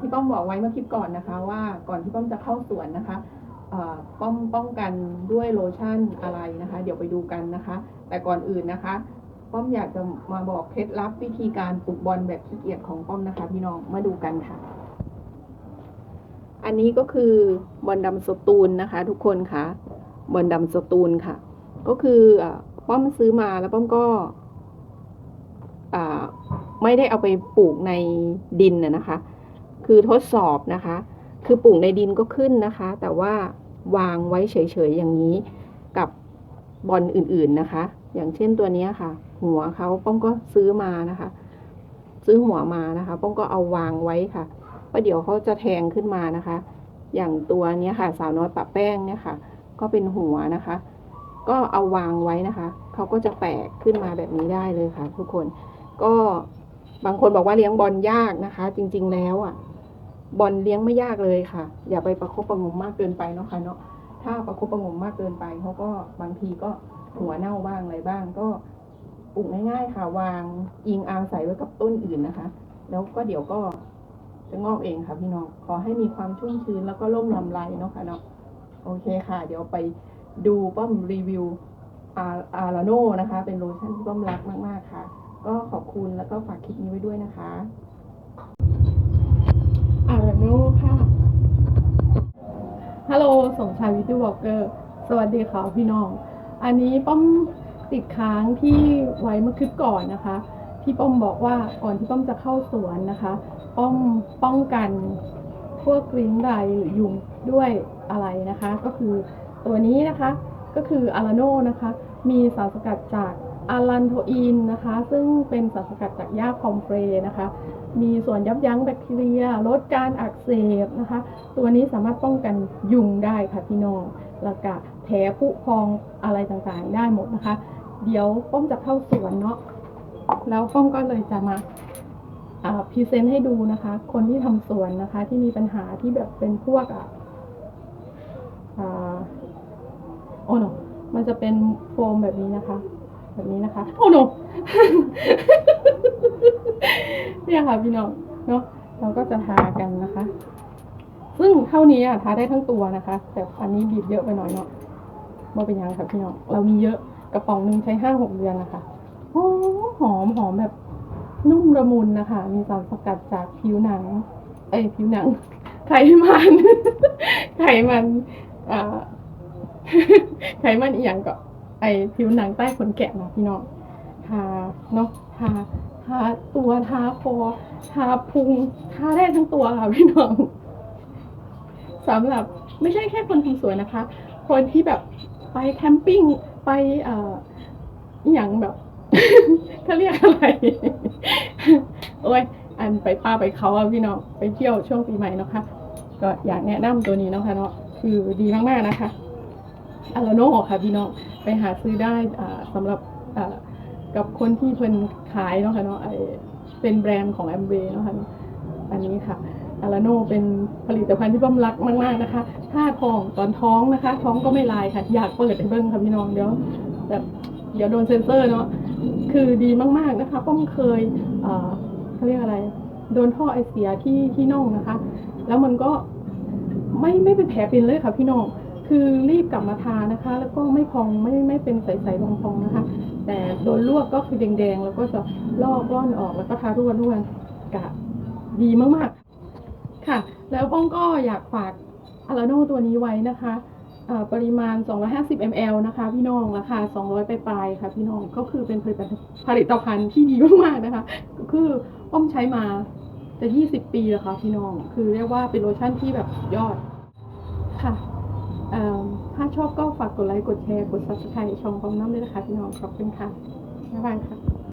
ที่ป้อมบอกไว้เมื่อคลิปก่อนนะคะว่าก่อนที่ป้อมจะเข้าสวนนะคะป้อมป้องกันด้วยโลชั่นอะไรนะคะ เดี๋ยวไปดูกันนะคะ แต่ก่อนอื่นนะคะ ป้อมอยากจะมาบอกเคล็ดลับวิธีการปลูกบอลแบบขี้เกียจของป้อมนะคะ พี่น้องมาดูกันค่ะ อันนี้ก็คือบอลดำสตูลนะคะ ทุกคนค่ะบอลดำสตูลค่ะ ก็คือป้อมซื้อมาแล้วป้อมก็ไม่ได้เอาไปปลูกในดินนะคะ คือทดสอบนะคะ คือปลูกในดินก็ขึ้นนะคะ แต่ว่าวางไว้เฉยๆอย่างนี้กับบอลอื่นๆนะคะ อย่างเช่นตัวนี้ค่ะ หัวเขาป้อมก็ซื้อมานะคะ ซื้อหัวมานะคะ ป้อมก็เอาวางไว้ค่ะว่าเดี๋ยวเขาจะแทงขึ้นมานะคะ อย่างตัวนี้ค่ะ สาวน้อยปะแป้งเนี่ยค่ะ ก็เป็นหัวนะคะ ก็เอาวางไว้นะคะเขาก็จะแตกขึ้นมาแบบนี้ได้เลยค่ะ ทุกคนก็บางคนบอกว่าเลี้ยงบอลยากนะคะ จริง ๆ แล้วอะ บอลเลี้ยงไม่ยากเลยค่ะ อย่าไปประคบประงมมากเกินไปเนาะค่ะเนาะถ้าประคบประงมมากเกินไปเขาก็บางทีก็หัวเน่าบ้างอะไรบ้างก็ปลูกง่ายๆค่ะ วางอิงอาศัยไว้กับต้นอื่นนะคะ แล้วก็เดี๋ยวก็จะงอกเองค่ะพี่น้องขอให้มีความชุ่มชื้นแล้วก็ร่มลำไรเนาะค่ะเนาะโอเคค่ะ เดี๋ยวไปดูป้อมรีวิวอาอาราโนนะคะ เป็นโลชั่นที่ป้อมรักมากๆค่ะ ก็ขอบคุณแล้วก็ฝากคลิปนี้ไว้ด้วยนะคะอาราโนค่ะ ฮัลโหลสมชายวิทย์วอลเกอร์ สวัสดีค่ะพี่น้อง อันนี้ป้อมติดค้างที่ไว้เมื่อคลิปก่อนนะคะ ที่ป้อมบอกว่าก่อนที่ป้อมจะเข้าสวนนะคะ ป้อมป้องกันพวกกลิ้งไรหรือยุงด้วยอะไรนะคะ ก็คือตัวนี้นะคะก็คืออาราโนนะคะ มีสารสกัดจาก อารันโทอินนะคะ ซึ่งเป็นสารสกัดจากหญ้าคอมเฟรนะคะ มีส่วนยับยั้งแบคทีเรีย ลดการอักเสบนะคะ ตัวนี้สามารถป้องกันยุงได้ค่ะพี่น้อง แล้วก็แผลผุพองอะไรต่างๆ ได้หมดนะคะ เดี๋ยวป้อมจะเข้าสวนเนาะ แล้วป้อมก็เลยจะมาพรีเซนต์ให้ดูนะคะ คนที่ทำสวนนะคะ ที่มีปัญหาที่แบบเป็นพวกอะอ่าโอ้โนมันจะเป็นโฟมแบบนี้นะคะ แบบนี้นะคะ โอ้โนเนี่ยค่ะพี่น้องเนาะเราก็จะทากันนะคะ ซึ่งเท่านี้อะทาได้ทั้งตัวนะคะ แต่อันนี้บีบเยอะไปหน่อยเนาะมาเป็นยังค่ะพี่น้องเรามีเยอะกระป๋องหนึ่งใช้ห้าหกเดือนนะคะหอมหอมหอมแบบนุ่มละมุนนะคะ มีสารสกัดจากผิวหนัง เอ้ยผิวหนัง ไขมันไขมันอ่าไขมันอีหยังก็ ไอผิวหนังใต้ขนแกะนะพี่น้องทาเนาะทาทาตัวทาคอทาพุงทาได้ทั้งตัวค่ะพี่น้องสำหรับไม่ใช่แค่คนทำสวนนะคะ คนที่แบบไปแคมปิ้งไปเอ่ออย่างแบบเขาเรียกอะไร โอ้ย อันไปป้าไปเขาอะพี่น้องไปเที่ยวช่วงปีใหม่นะคะก็อยากแนะนำตัวนี้เนาะคะเนาะคือดีมากๆนะคะอาราโนค่ะพี่น้อง ไปหาซื้อได้สำหรับกับคนที่เพิ่นขายเนาะค่ะเนาะไอเป็นแบรนด์ของแอมเบเนาะค่ะเนาะอันนี้ค่ะอาราโนเป็นผลิตภัณฑ์ที่บ้อมรักมากๆนะคะถ้าท้องตอนท้องนะคะ ท้องก็ไม่ลายค่ะ อยากเปิดให้เบิ้งค่ะพี่น้องเดี๋ยวแบบเดี๋ยวโดนเซ็นเซอร์เนาะคือดีมากๆนะคะป้องเคยเขาเรียกอะไร โดนท่อไอเสียที่ที่น่องนะคะ แล้วมันก็ไม่ไม่เป็นแผลเป็นเลยค่ะพี่น้อง คือรีบกลับมาทานะคะ แล้วก็ไม่พองไม่ไม่เป็นใสๆพองๆนะคะ แต่โดนลวกก็คือแดงๆ แล้วก็จะลอกร่อนออกแล้วก็ทาทุกวันทุกวันกะดีมากๆ ค่ะ แล้วป้องก็อยากฝากอาราโนตัวนี้ไว้นะคะปริมาณ 250 ml นะคะ พี่น้อง ราคา 200 ไปลายๆค่ะ พี่น้อง ก็คือเป็นผลิตภัณฑ์ผลิตภัณฑ์ที่ดีมากๆนะคะ คือป้อมใช้มาจะ 20 ปีแล้วค่ะ พี่น้อง คือเรียกว่าเป็นโลชั่นที่แบบยอดค่ะ ถ้าชอบก็ฝากกดไลค์ กดแชร์ กด subscribe ช่องของน้ำด้วยนะคะพี่น้องขอบคุณค่ะบ๊ายบายค่ะ